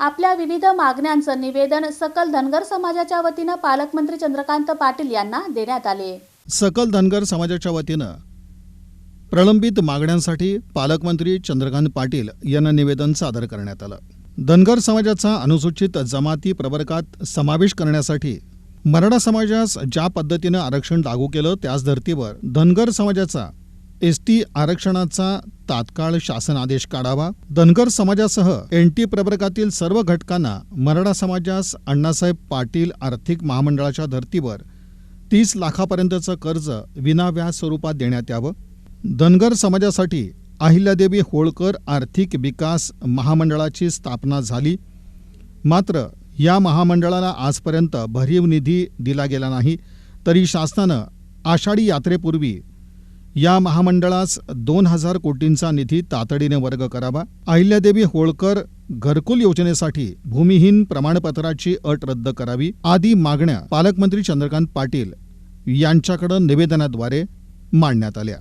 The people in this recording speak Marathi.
आपल्या विविध मागण्यांचं निवेदन सकल धनगर समाजाच्या वतीनं पालकमंत्री चंद्रकांत पाटील यांना देण्यात आले. सकल धनगर समाजाच्या वतीनं प्रलंबित मागण्यांसाठी पालकमंत्री चंद्रकांत पाटील यांना निवेदन सादर करण्यात आलं. धनगर समाजाचा अनुसूचित जमाती प्रवर्गात समावेश करण्यासाठी मराठा समाजास ज्या पद्धतीनं आरक्षण लागू केलं त्याच धर्तीवर धनगर समाजाचा एस टी आरक्षणाचा तात्काळ शासन आदेश काढावा. धनगर समाजासह एन टी प्रवर्गातील सर्व घटकांना मराठा समाजास अण्णासाहेब पाटील आर्थिक महामंडळाच्या धर्तीवर तीस लाखापर्यंतचं कर्ज विनाव्याज स्वरूपात देण्यात यावं. धनगर समाजासाठी अहिल्यादेवी होळकर आर्थिक विकास महामंडळाची स्थापना झाली. मात्र या महामंडळाला आजपर्यंत भरीव निधी दिला गेला नाही. तरी शासनानं आषाढी यात्रेपूर्वी या महामंडळास दोन हजार कोटींचा निधी तातडीने वर्ग करावा. अहिल्यादेवी होळकर घरकुल योजनेसाठी भूमिहीन प्रमाणपत्राची अट रद्द करावी. आदी मागण्या पालकमंत्री चंद्रकांत पाटील यांच्याकडे निवेदनाद्वारे मांडण्यात आल्या.